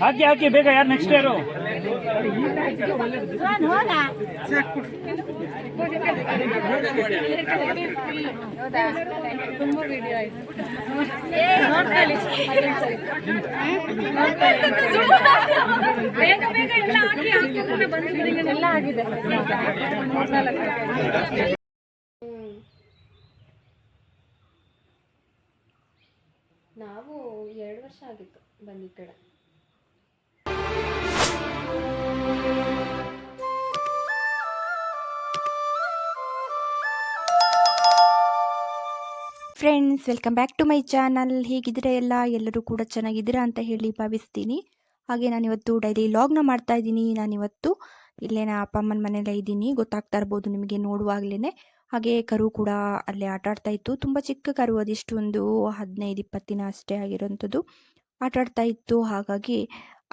ಹಾಕು. ಹಾಕಿ ಬೇಗ ಯಾರು ನೆಕ್ಸ್ಟ್ ಯಾರು ಬೇಗ ಬೇಗ ಎಲ್ಲ ಹಾಕಿ ಹಾಕಿ ಎಲ್ಲ ಆಗಿದೆ ನಾವು ಎರಡು ವರ್ಷ ಆಗಿತ್ತು ಬಂದಿದ್ದ ಕಡೆ. Friends welcome back to my channel ಹೇಗಿದ್ದೀರಾ ಎಲ್ಲ? ಎಲ್ಲರೂ ಕೂಡ ಚೆನ್ನಾಗಿದ್ದೀರಾ ಅಂತ ಹೇಳಿ ಭಾವಿಸ್ತೀನಿ. ಹಾಗೆ ನಾನಿವತ್ತು ಡೈಲಿ ಲಾಗ್ನ ಮಾಡ್ತಾ ಇದ್ದೀನಿ. ನಾನಿವತ್ತು ಇಲ್ಲೇ ನಾ ಅಪ್ಪ ಅಮ್ಮನ ಮನೆಯಲ್ಲೇ ಇದ್ದೀನಿ, ಗೊತ್ತಾಗ್ತಾ ಇರ್ಬೋದು ನಿಮಗೆ ನೋಡುವಾಗ್ಲೇ ಹಾಗೆ ಕರು ಕೂಡ ಅಲ್ಲೇ ಆಟ ಆಡ್ತಾ ಇತ್ತು. ತುಂಬ ಚಿಕ್ಕ ಕರು ಅದಿಷ್ಟು ಒಂದು ಹದಿನೈದು ಇಪ್ಪತ್ತು ದಿನ ಅಷ್ಟೇ ಆಗಿರೋಂಥದ್ದು. ಆಟ ಆಡ್ತಾ ಇತ್ತು. ಹಾಗಾಗಿ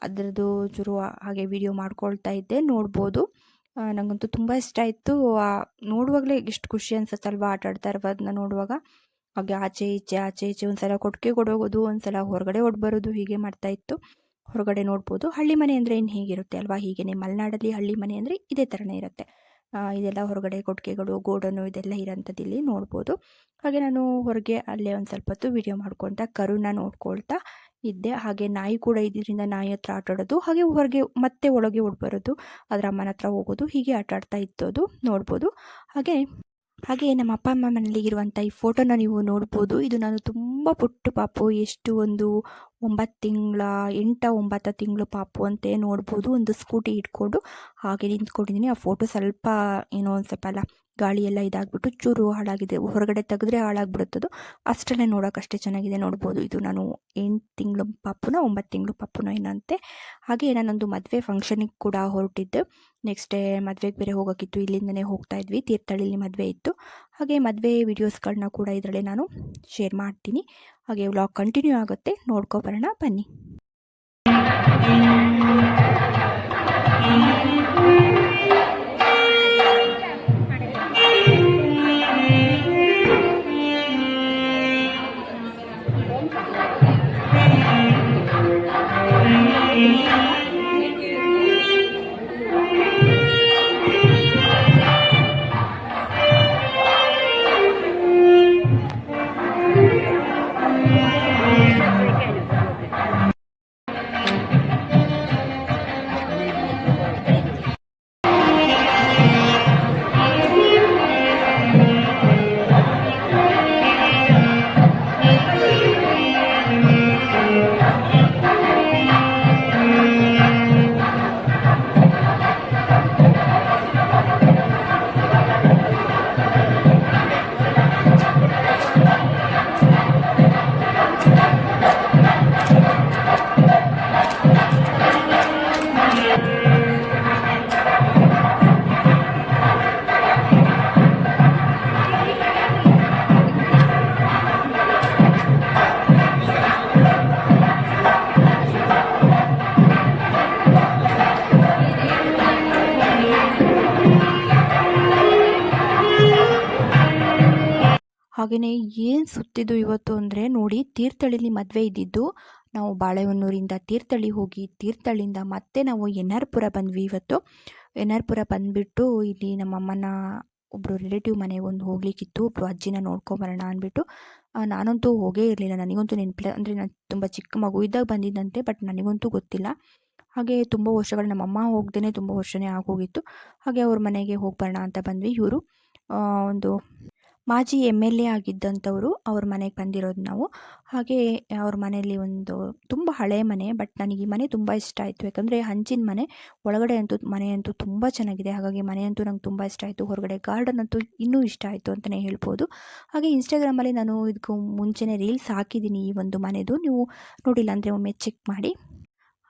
ಅದರದ್ದು ಚೂರು ಹಾಗೆ ವಿಡಿಯೋ ಮಾಡ್ಕೊಳ್ತಾ ಇದ್ದೆ, ನೋಡ್ಬೋದು. ನನಗಂತೂ ನಂಗಂತೂ ತುಂಬ ಇಷ್ಟ ಇತ್ತು ನೋಡುವಾಗಲೇ ಎಷ್ಟು ಖುಷಿ ಅನ್ಸುತ್ತಲ್ವಾ ಆಟ ಆಡ್ತಾ ಇರೋದನ್ನ ನೋಡುವಾಗ. ಹಾಗೆ ಆಚೆ ಈಚೆ ಆಚೆ ಈಚೆ ಒಂದ್ಸಲ ಕೊಟ್ಟಿಗೆ ಕೊಡೋಗೋದು, ಒಂದ್ಸಲ ಹೊರಗಡೆ ಹೊಡ್ ಬರೋದು ಹೀಗೆ ಮಾಡ್ತಾ ಇತ್ತು. ಹೊರಗಡೆ ನೋಡ್ಬೋದು. ಹಳ್ಳಿ ಮನೆ ಅಂದರೆ ಏನು ಹೇಗಿರುತ್ತೆ ಅಲ್ವಾ? ಹೀಗೇನೆ ಮಲೆನಾಡಲ್ಲಿ ಹಳ್ಳಿ ಮನೆ ಅಂದರೆ ಇದೇ ಥರನೇ ಇರುತ್ತೆ. ಇದೆಲ್ಲ ಹೊರಗಡೆ ಕೊಟ್ಟಿಗೆಗಳು, ಗೋಡನು ಇದೆಲ್ಲ ಇರೋಂಥದ್ದು ಇಲ್ಲಿ ನೋಡ್ಬೋದು. ಹಾಗೆ ನಾನು ಹೊರಗೆ ಅಲ್ಲೇ ಒಂದು ಸ್ವಲ್ಪ ಹೊತ್ತು ವೀಡಿಯೋ ಮಾಡ್ಕೊತಾ, ಕರುನ ನೋಡ್ಕೊಳ್ತಾ ಇದ್ದೆ. ಹಾಗೆ ನಾಯಿ ಕೂಡ ಇದರಿಂದ ನಾಯಿ ಹತ್ರ ಆಟ ಆಡೋದು, ಹಾಗೆ ಹೊರಗೆ ಮತ್ತೆ ಒಳಗೆ ಬರೋದು ಅದರ ಅಮ್ಮನ ಹತ್ರ ಹೋಗೋದು, ಹೀಗೆ ಆಟ ಆಡ್ತಾ ಇತ್ತು ಅದು ನೋಡ್ಬೋದು. ಹಾಗೆ ಹಾಗೆ ನಮ್ಮ ಅಪ್ಪ ಅಮ್ಮ ಮನೇಲಿ ಇರುವಂಥ ಈ ಫೋಟೋನ ನೀವು ನೋಡ್ಬೋದು. ಇದು ನಾನು ತುಂಬ ಪುಟ್ಟು ಪಾಪು, ಎಷ್ಟು ಒಂದು ಒಂಬತ್ತು ತಿಂಗಳ, ಎಂಟ ಒಂಬತ್ತು ತಿಂಗಳು ಪಾಪು ಅಂತ ನೋಡ್ಬೋದು. ಒಂದು ಸ್ಕೂಟಿ ಇಟ್ಕೊಂಡು ಹಾಗೆ ನಿಂತ್ಕೊಂಡಿದ್ದೀನಿ. ಆ ಫೋಟೋ ಸ್ವಲ್ಪ ಏನೋ ಒಂದು ಸ್ವಲ್ಪ ಅಲ್ಲ ಗಾಳಿ ಎಲ್ಲ ಇದಾಗ್ಬಿಟ್ಟು ಚೂರು ಹಾಳಾಗಿದೆ. ಹೊರಗಡೆ ತೆಗೆದ್ರೆ ಹಾಳಾಗ್ಬಿಡುತ್ತದು. ಅಷ್ಟಲ್ಲೇ ನೋಡೋಕ್ಕಷ್ಟೇ ಚೆನ್ನಾಗಿದೆ. ನೋಡ್ಬೋದು, ಇದು ನಾನು ಎಂಟು ತಿಂಗಳು ಪಾಪುನ, ಒಂಬತ್ತು ತಿಂಗಳು ಪಾಪುನ ಏನಂತೆ. ಹಾಗೆ ನಾನೊಂದು ಮದುವೆ ಫಂಕ್ಷನಿಗೆ ಕೂಡ ಹೊರಟಿದ್ದೆ. ನೆಕ್ಸ್ಟ್ ಡೇ ಮದುವೆಗೆ ಬೇರೆ ಹೋಗೋಕ್ಕಿತ್ತು ಇಲ್ಲಿಂದನೇ ಹೋಗ್ತಾ ಇದ್ವಿ. ತೀರ್ಥಹಳ್ಳಿಲಿ ಮದುವೆ ಇತ್ತು. ಹಾಗೆ ಮದುವೆ ವೀಡಿಯೋಸ್ಗಳನ್ನ ಕೂಡ ಇದರಲ್ಲೇ ನಾನು ಶೇರ್ ಮಾಡ್ತೀನಿ. ಹಾಗೆ ವ್ಲಾಗ್ ಕಂಟಿನ್ಯೂ ಆಗುತ್ತೆ. ನೋಡ್ಕೊ ಬರೋಣ. ಬನ್ನಿ. ಹಾಗೆಯೇ ಏನು ಸುತ್ತಿದ್ದು ಇವತ್ತು ಅಂದರೆ ನೋಡಿ ತೀರ್ಥಳ್ಳಿಲಿ ಮದುವೆ ಇದ್ದಿದ್ದು ನಾವು ಬಾಳೆಹೊನ್ನೂರಿಂದ ತೀರ್ಥಹಳ್ಳಿ ಹೋಗಿ ತೀರ್ಥಳ್ಳಿಯಿಂದ ಮತ್ತೆ ನಾವು ಎನ್ ಬಂದ್ವಿ ಇವತ್ತು. ಎನ್ ಬಂದುಬಿಟ್ಟು ಇಲ್ಲಿ ನಮ್ಮ ಅಮ್ಮನ ಒಬ್ಬರು ರಿಲೇಟಿವ್ ಮನೆಗೆ ಒಂದು ಹೋಗ್ಲಿಕ್ಕಿತ್ತು ಒಬ್ಬರು ಅಜ್ಜಿನ ನೋಡ್ಕೊಂಬರೋಣ ಅಂದ್ಬಿಟ್ಟು. ನಾನಂತೂ ಹೋಗೇ ಇರಲಿಲ್ಲ. ನನಗಂತೂ ನೆನಪಿಲ್ಲ. ಅಂದರೆ ನಾನು ತುಂಬ ಚಿಕ್ಕ ಮಗು ಇದ್ದಾಗ ಬಂದಿದ್ದಂತೆ, ಬಟ್ ನನಗಂತೂ ಗೊತ್ತಿಲ್ಲ. ಹಾಗೆ ತುಂಬ ವರ್ಷಗಳು ನಮ್ಮಮ್ಮ ಹೋಗ್ದೇ ತುಂಬ ವರ್ಷನೇ ಆಗೋಗಿತ್ತು. ಹಾಗೆ ಅವ್ರ ಮನೆಗೆ ಹೋಗಿ ಬರೋಣ ಅಂತ ಬಂದ್ವಿ ಇವರು. ಒಂದು ಮಾಜಿ ಎಂ ಎಲ್ ಎ ಆಗಿದ್ದಂಥವರು ಅವ್ರ ಮನೆಗೆ ಬಂದಿರೋದು ನಾವು. ಹಾಗೆ ಅವ್ರ ಮನೆಯಲ್ಲಿ ಒಂದು ತುಂಬ ಹಳೆಯ ಮನೆ, ಬಟ್ ನನಗೆ ಈ ಮನೆ ತುಂಬ ಇಷ್ಟ ಆಯಿತು. ಯಾಕಂದರೆ ಹಂಚಿನ ಮನೆ, ಒಳಗಡೆ ಅಂತೂ ಮನೆ ಅಂತೂ ತುಂಬ ಚೆನ್ನಾಗಿದೆ. ಹಾಗಾಗಿ ಮನೆ ಅಂತೂ ನಂಗೆ ತುಂಬ ಇಷ್ಟ ಆಯಿತು. ಹೊರಗಡೆ ಗಾರ್ಡನ್ ಅಂತೂ ಇನ್ನೂ ಇಷ್ಟ ಆಯಿತು ಅಂತಲೇ ಹೇಳ್ಬೋದು. ಹಾಗೆ ಇನ್ಸ್ಟಾಗ್ರಾಮಲ್ಲಿ ನಾನು ಇದಕ್ಕೂ ಮುಂಚೆನೇ ರೀಲ್ಸ್ ಹಾಕಿದ್ದೀನಿ ಈ ಒಂದು ಮನೆದು. ನೀವು ನೋಡಿಲ್ಲ ಅಂದರೆ ಒಮ್ಮೆ ಚೆಕ್ ಮಾಡಿ.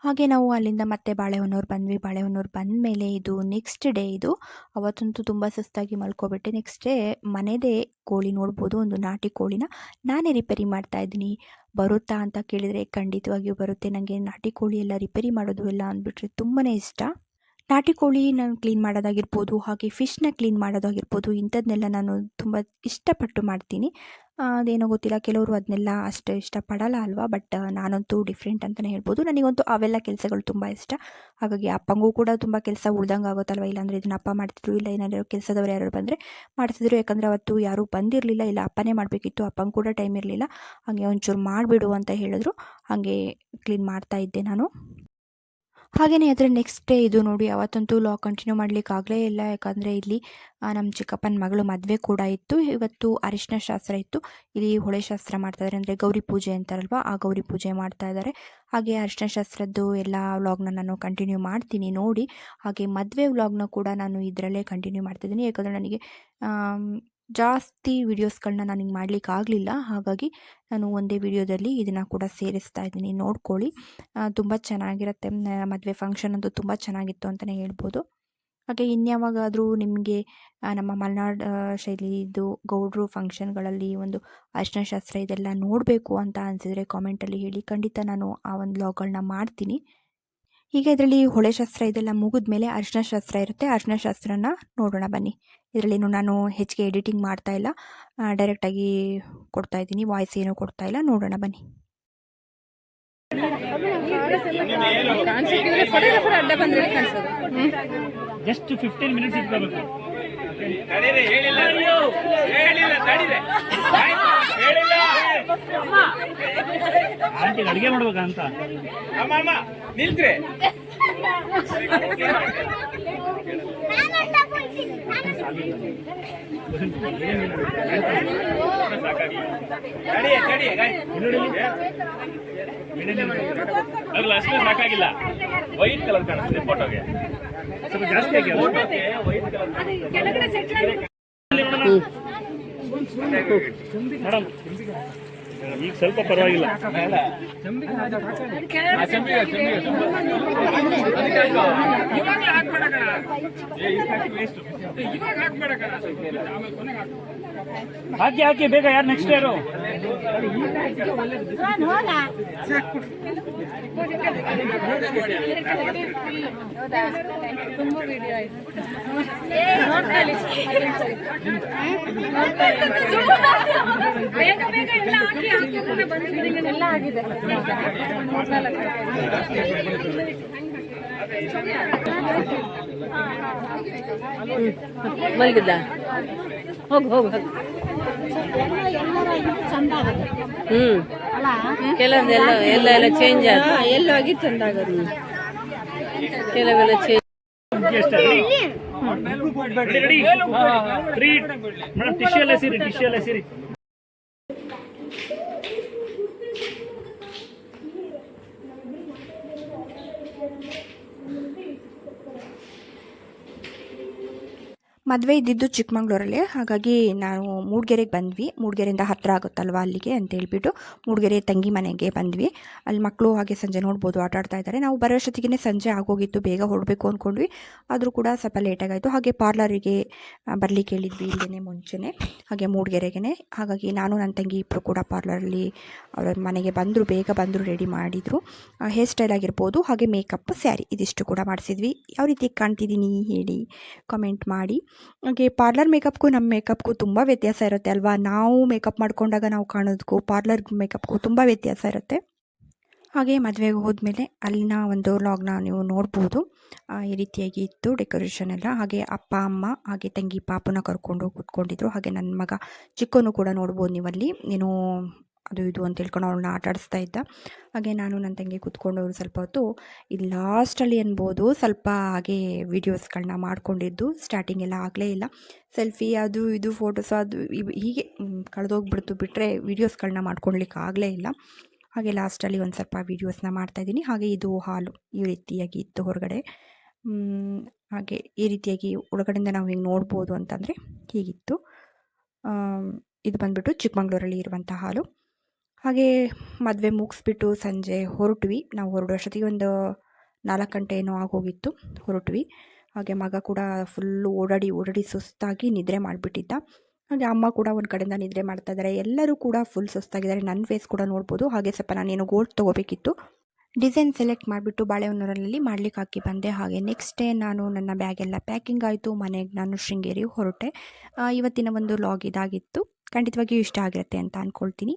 ಹಾಗೆ ನಾವು ಅಲ್ಲಿಂದ ಮತ್ತೆ ಬಾಳೆಹೊನ್ನೂರು ಬಂದ್ವಿ. ಬಾಳೆಹೊನ್ನೂರು ಬಂದ ಮೇಲೆ ಇದು ನೆಕ್ಸ್ಟ್ ಡೇ ಇದು. ಅವತ್ತಂತೂ ತುಂಬ ಸುಸ್ತಾಗಿ ಮಲ್ಕೊಬಿಟ್ಟೆ. ನೆಕ್ಸ್ಟ್ ಡೇ ಮನೆದೇ ಕೋಳಿ ನೋಡ್ಬೋದು, ಒಂದು ನಾಟಿ ಕೋಳಿನ. ನಾನೇ ರಿಪೇರಿ ಮಾಡ್ತಾ ಇದ್ದೀನಿ. ಬರುತ್ತಾ ಅಂತ ಕೇಳಿದರೆ ಖಂಡಿತವಾಗಿಯೂ ಬರುತ್ತೆ. ನನಗೆ ನಾಟಿ ಕೋಳಿ ಎಲ್ಲ ರಿಪೇರಿ ಮಾಡೋದು ಎಲ್ಲ ಅಂದ್ಬಿಟ್ರೆ ತುಂಬಾ ಇಷ್ಟ. ನಾಟಿ ಕೋಳಿ ನಾನು ಕ್ಲೀನ್ ಮಾಡೋದಾಗಿರ್ಬೋದು, ಹಾಗೆ ಫಿಶ್ನ ಕ್ಲೀನ್ ಮಾಡೋದಾಗಿರ್ಬೋದು ಇಂಥದ್ದನ್ನೆಲ್ಲ ನಾನು ತುಂಬ ಇಷ್ಟಪಟ್ಟು ಮಾಡ್ತೀನಿ. ಅದೇನೋ ಗೊತ್ತಿಲ್ಲ, ಕೆಲವರು ಅದನ್ನೆಲ್ಲ ಅಷ್ಟು ಇಷ್ಟಪಡಲ್ಲ ಅಲ್ವಾ ಬಟ್ ನಾನಂತೂ ಡಿಫ್ರೆಂಟ್ ಅಂತಲೇ ಹೇಳ್ಬೋದು. ನನಗಂತೂ ಅವೆಲ್ಲ ಕೆಲಸಗಳು ತುಂಬ ಇಷ್ಟ. ಹಾಗಾಗಿ ಅಪ್ಪಂಗೂ ಕೂಡ ತುಂಬ ಕೆಲಸ ಉಳ್ದಂಗೆ ಆಗುತ್ತಲ್ವ, ಇಲ್ಲಾಂದರೆ ಇದನ್ನ ಅಪ್ಪ ಮಾಡ್ತಿದ್ರು, ಇಲ್ಲ ಏನಾದರೂ ಕೆಲಸದವ್ರು ಯಾರು ಬಂದರೆ ಮಾಡ್ತಿದ್ರು. ಯಾಕಂದರೆ ಅವತ್ತು ಯಾರೂ ಬಂದಿರಲಿಲ್ಲ, ಇಲ್ಲ ಅಪ್ಪನೇ ಮಾಡಬೇಕಿತ್ತು, ಅಪ್ಪಂಗೆ ಕೂಡ ಟೈಮ್ ಇರಲಿಲ್ಲ. ಹಾಗೆ ಒಂಚೂರು ಮಾಡಿಬಿಡು ಅಂತ ಹೇಳಿದ್ರು. ಹಾಗೆ ಕ್ಲೀನ್ ಮಾಡ್ತಾ ಇದ್ದೆ ನಾನು. ಹಾಗೆಯೇ ಅದರ ನೆಕ್ಸ್ಟ್ ಡೇ ಇದು ನೋಡಿ ಅವತ್ತಂತೂ ಲಾಗ್ ಕಂಟಿನ್ಯೂ ಮಾಡ್ಲಿಕ್ಕೆ ಆಗಲೇ ಇಲ್ಲ. ಯಾಕಂದರೆ ಇಲ್ಲಿ ನಮ್ಮ ಚಿಕ್ಕಪ್ಪನ ಮಗಳು ಮದುವೆ ಕೂಡ ಇತ್ತು. ಇವತ್ತು ಅರಿಶಿನ ಶಾಸ್ತ್ರ ಇತ್ತು. ಇಲ್ಲಿ ಹೊಳೆ ಶಾಸ್ತ್ರ ಮಾಡ್ತಾ ಇದ್ದಾರೆ ಅಂದರೆ ಗೌರಿ ಪೂಜೆ ಅಂತಾರಲ್ವ, ಆ ಗೌರಿ ಪೂಜೆ ಮಾಡ್ತಾ ಇದ್ದಾರೆ ಹಾಗೆ ಅರಿಶಿನ ಶಾಸ್ತ್ರದ್ದು ಎಲ್ಲ ವ್ಲಾಗ್ನ ನಾನು ಕಂಟಿನ್ಯೂ ಮಾಡ್ತೀನಿ ನೋಡಿ. ಹಾಗೆ ಮದುವೆ ವ್ಲಾಗ್ನ ಕೂಡ ನಾನು ಇದರಲ್ಲೇ ಕಂಟಿನ್ಯೂ ಮಾಡ್ತಿದ್ದೀನಿ ಯಾಕಂದರೆ ನನಗೆ ಜಾಸ್ತಿ ವೀಡಿಯೋಸ್ಗಳನ್ನ ನನಗೆ ಮಾಡಲಿಕ್ಕೆ ಆಗಲಿಲ್ಲ. ಹಾಗಾಗಿ ನಾನು ಒಂದೇ ವಿಡಿಯೋದಲ್ಲಿ ಇದನ್ನು ಕೂಡ ಸೇರಿಸ್ತಾ ಇದ್ದೀನಿ. ನೋಡ್ಕೊಳ್ಳಿ. ತುಂಬ ಚೆನ್ನಾಗಿರುತ್ತೆ. ಮದುವೆ ಫಂಕ್ಷನ್ ಅಂತೂ ತುಂಬ ಚೆನ್ನಾಗಿತ್ತು ಅಂತಲೇ ಹೇಳ್ಬೋದು. ಹಾಗೆ ಇನ್ಯಾವಾಗಾದರೂ ನಿಮಗೆ ನಮ್ಮ ಮಲೆನಾಡು ಶೈಲಿದು ಗೌಡ್ರು ಫಂಕ್ಷನ್ಗಳಲ್ಲಿ ಒಂದು ಅರ್ಶನಶಾಸ್ತ್ರ ಇದೆಲ್ಲ ನೋಡಬೇಕು ಅಂತ ಅನಿಸಿದರೆ ಕಾಮೆಂಟಲ್ಲಿ ಹೇಳಿ. ಖಂಡಿತ ನಾನು ಆ ಒಂದು ವ್ಲಾಗ್ಗಳನ್ನ ಮಾಡ್ತೀನಿ. ಹೀಗೆ ಇದರಲ್ಲಿ ಹೊಳೆ ಶಾಸ್ತ್ರ ಇದೆಲ್ಲ ಮುಗಿದ ಮೇಲೆ ಅರ್ಶನಶಾಸ್ತ್ರ ಇರುತ್ತೆ. ಅರ್ಶನಶಾಸ್ತ್ರನ ನೋಡೋಣ ಬನ್ನಿ. ಇದರಲ್ಲೇನು ನಾನು ಹೆಚ್ಚಿಗೆ ಎಡಿಟಿಂಗ್ ಮಾಡ್ತಾ ಇಲ್ಲ. ಡೈರೆಕ್ಟಾಗಿ ಕೊಡ್ತಾ ಇದ್ದೀನಿ. ವಾಯ್ಸ್ ಏನೂ ಕೊಡ್ತಾ ಇಲ್ಲ. ನೋಡೋಣ ಬನ್ನಿ. ಜಸ್ಟ್ ಫಿಫ್ಟೀನ್ ಮಿನಿಟ್ಸ್ ಇಟ್ಕೋಬೇಕು. ತಡೀರಿ, ಹೇಳಿಲ್ಲ. ಹೇಳಿಲ್ಲ ತಡೀರಿ. ಆಯ್ತು, ಅಡುಗೆ ಮಾಡ್ಬೇಕಂತ ಅಂತ. ಅಮ್ಮ ಅಮ್ಮ ನಿಲ್ತ್ರಿ. ಅಷ್ಟೇ ಸಾಕಾಗಿಲ್ಲ ವೈಟ್ ಕಲರ್ ಕಾಣಿಸ್ತಿದೆ ಫೋಟೋಗೆ ಸ್ವಲ್ಪ ಜಾಸ್ತಿ ಆಗಿ. ಕೆಳಗಡೆ ಸೆಟ್ ಮೇಡಮ್ ಈಗ ಸ್ವಲ್ಪ ಪರವಾಗಿಲ್ಲ. ಇವಾಗಲೇ ಹಾಕ್ಬೇಡ ಕಣ ಇವಾಗ ಹಾಕ್ಬೇಡ ಕಣ ಆಮೇಲೆ ಕೊನೆಗೆ ಹಾಕು, ಹಾಕಿ ಹಾಕಿ ಬೇಗ ಯಾರು ನೆಕ್ಸ್ಟ್ ಇಯರು ಬೇಗ ಬೇಗ ಎಲ್ಲ ಮಲಗಿದ್ದ ಹೋಗು ಹೋಗು ಹ್ಮ್ ಕೆಲವೊಂದೆಲ್ಲ ಎಲ್ಲ ಎಲ್ಲ ಎಲ್ಲ ಚೇಂಜ್ ಆಗ ಎಲ್ಲ ಆಗಿ ಚಂದ ಆಗೋದು ಕೆಲವೆಲ್ಲ ಚೇಂಜ್ ಟಿಶ್ಯೂ ಎಲ್ಲ ಸೇರಿ ಟಿಶ್ಯೂ ಎಲ್ಲ ಸೇರಿ ಮದುವೆ ಇದ್ದಿದ್ದು ಚಿಕ್ಕಮಂಗ್ಳೂರಲ್ಲಿ. ಹಾಗಾಗಿ ನಾವು ಮೂಡಿಗೆರೆಗೆ ಬಂದ್ವಿ. ಮೂಡಿಗೆರೆಯಿಂದ ಹತ್ತಿರ ಆಗುತ್ತಲ್ವ ಅಲ್ಲಿಗೆ ಅಂತ ಹೇಳ್ಬಿಟ್ಟು ಮೂಡಿಗೆರೆ ತಂಗಿ ಮನೆಗೆ ಬಂದ್ವಿ. ಅಲ್ಲಿ ಮಕ್ಕಳು ಹಾಗೆ ಸಂಜೆ ನೋಡ್ಬೋದು, ಆಟ ಆಡ್ತಾ ಇದ್ದಾರೆ. ನಾವು ಬರೋಷ್ಟೊತ್ತಿಗೆ ಸಂಜೆ ಆಗೋಗಿತ್ತು, ಬೇಗ ಹೊರಡಬೇಕು ಅಂದ್ಕೊಂಡ್ವಿ ಆದರೂ ಕೂಡ ಸ್ವಲ್ಪ ಲೇಟಾಗಾಯಿತು ಹಾಗೆ ಪಾರ್ಲರಿಗೆ ಬರಲಿಕ್ಕೆ ಹೇಳಿದ್ವಿ ಇಲ್ಲೇ ಮುಂಚೆನೇ. ಹಾಗೆ ಮೂಡಿಗೆರೆಗೆ ಹಾಗಾಗಿ ನಾನು, ನನ್ನ ತಂಗಿ ಇಬ್ಬರು ಕೂಡ ಪಾರ್ಲರಲ್ಲಿ ಅವರ ಮನೆಗೆ ಬಂದರು, ಬೇಗ ಬಂದರು ರೆಡಿ ಮಾಡಿದರು. ಹೇರ್ ಸ್ಟೈಲ್ ಆಗಿರ್ಬೋದು, ಹಾಗೆ ಮೇಕಪ್ ಸ್ಯಾರಿ ಇದಿಷ್ಟು ಕೂಡ ಮಾಡಿಸಿದ್ವಿ. ಯಾವ ರೀತಿ ಕಾಣ್ತಿದ್ದೀನಿ ಹೇಳಿ ಕಮೆಂಟ್ ಮಾಡಿ. ಹಾಗೆ ಪಾರ್ಲರ್ ಮೇಕಪ್ಗೂ ನಮ್ಮ ಮೇಕಪ್ಗೂ ತುಂಬ ವ್ಯತ್ಯಾಸ ಇರುತ್ತೆ ಅಲ್ವಾ? ನಾವು ಮೇಕಪ್ ಮಾಡ್ಕೊಂಡಾಗ ನಾವು ಕಾಣೋದಕ್ಕೂ ಪಾರ್ಲರ್ ಮೇಕಪ್ಗೂ ತುಂಬ ವ್ಯತ್ಯಾಸ ಇರುತ್ತೆ. ಹಾಗೆ ಮದುವೆಗೆ ಹೋದ್ಮೇಲೆ ಅಲ್ಲಿನ ಒಂದು ಲಾಗ್ನ ನೀವು ನೋಡ್ಬೋದು. ಈ ರೀತಿಯಾಗಿ ಇತ್ತು ಡೆಕೋರೇಷನ್ ಎಲ್ಲ. ಹಾಗೆ ಅಪ್ಪ, ಅಮ್ಮ, ಹಾಗೆ ತಂಗಿ, ಪಾಪುನ ಕರ್ಕೊಂಡು ಕೂತ್ಕೊಂಡಿದ್ರು. ಹಾಗೆ ನನ್ನ ಮಗ ಚಿಕ್ಕವನು ಕೂಡ ನೋಡ್ಬೋದು ನೀವಲ್ಲಿ. ಏನು ಅದು ಇದು ಅಂತ ಹೇಳ್ಕೊಂಡು ಅವ್ಳನ್ನ ಆಟ ಆಡಿಸ್ತಾ ಇದ್ದ. ಹಾಗೆ ನಾನು ನನ್ನ ತಂಗಿ ಕೂತ್ಕೊಂಡು ಅವ್ರು ಸ್ವಲ್ಪ ಹೊತ್ತು ಇದು ಲಾಸ್ಟಲ್ಲಿ ಅನ್ಬೋದು ಸ್ವಲ್ಪ ಹಾಗೆ ವೀಡಿಯೋಸ್ಗಳನ್ನ ಮಾಡ್ಕೊಂಡಿದ್ದು. ಸ್ಟಾರ್ಟಿಂಗ್ ಎಲ್ಲ ಆಗಲೇ ಇಲ್ಲ. ಸೆಲ್ಫಿ ಅದು ಇದು ಫೋಟೋಸ್ ಅದು ಹೀಗೆ ಕಳೆದೋಗ್ಬಿಡ್ತು ಬಿಟ್ಟರೆ ವೀಡಿಯೋಸ್ಗಳನ್ನ ಮಾಡ್ಕೊಳ್ಲಿಕ್ಕೆ ಆಗಲೇ ಇಲ್ಲ. ಹಾಗೆ ಲಾಸ್ಟಲ್ಲಿ ಒಂದು ಸ್ವಲ್ಪ ವೀಡಿಯೋಸ್ನ ಮಾಡ್ತಾಯಿದ್ದೀನಿ ಹಾಗೆ ಇದು ಹಾಲು ಈ ರೀತಿಯಾಗಿ ಇತ್ತು ಹೊರಗಡೆ. ಹಾಗೆ ಈ ರೀತಿಯಾಗಿ ಒಳಗಡೆಯಿಂದ ನಾವು ಹಿಂಗೆ ನೋಡ್ಬೋದು ಅಂತಂದರೆ ಹೀಗಿತ್ತು. ಇದು ಬಂದ್ಬಿಟ್ಟು ಚಿಕ್ಕಮಂಗ್ಳೂರಲ್ಲಿ ಇರುವಂಥ ಹಾಲು. ಹಾಗೆ ಮದುವೆ ಮುಗಿಸ್ಬಿಟ್ಟು ಸಂಜೆ ಹೊರಟ್ವಿ. ನಾವು ಹೊರಡೋ ಅಷ್ಟೊತ್ತಿಗೆ ಒಂದು ನಾಲ್ಕು ಗಂಟೆ ಏನೋ ಆಗೋಗಿತ್ತು, ಹೊರಟ್ವಿ. ಹಾಗೆ ಮಗ ಕೂಡ ಫುಲ್ಲು ಓಡಾಡಿ ಓಡಾಡಿ ಸುಸ್ತಾಗಿ ನಿದ್ರೆ ಮಾಡಿಬಿಟ್ಟಿದ್ದ. ಹಾಗೆ ಅಮ್ಮ ಕೂಡ ಒಂದು ಕಡೆಯಿಂದ ನಿದ್ರೆ ಮಾಡ್ತಾ ಇದ್ದಾರೆ ಎಲ್ಲರೂ ಕೂಡ ಫುಲ್ ಸುಸ್ತಾಗಿದ್ದಾರೆ. ನನ್ನ ಫೇಸ್ ಕೂಡ ನೋಡ್ಬೋದು. ಹಾಗೆ ಸ್ವಲ್ಪ ನಾನೇನು ಗೋಲ್ಡ್ ತೊಗೋಬೇಕಿತ್ತು. ಡಿಸೈನ್ ಸೆಲೆಕ್ಟ್ ಮಾಡಿಬಿಟ್ಟು ಬಾಳೆಹೊನ್ನೂರಲ್ಲಿ ಮಾಡ್ಲಿಕ್ಕೆ ಹಾಕಿ ಬಂದೆ. ಹಾಗೆ ನೆಕ್ಸ್ಟ್ ಡೇ ನಾನು ನನ್ನ ಬ್ಯಾಗೆಲ್ಲ ಪ್ಯಾಕಿಂಗ್ ಆಯಿತು. ಮನೆಗೆ ನಾನು ಶೃಂಗೇರಿ ಹೊರಟೆ. ಇವತ್ತಿನ ಒಂದು ಲಾಗ್ ಇದಾಗಿತ್ತು. ಖಂಡಿತವಾಗಿಯೂ ಇಷ್ಟ ಆಗಿರುತ್ತೆ ಅಂತ ಅಂದ್ಕೊಳ್ತೀನಿ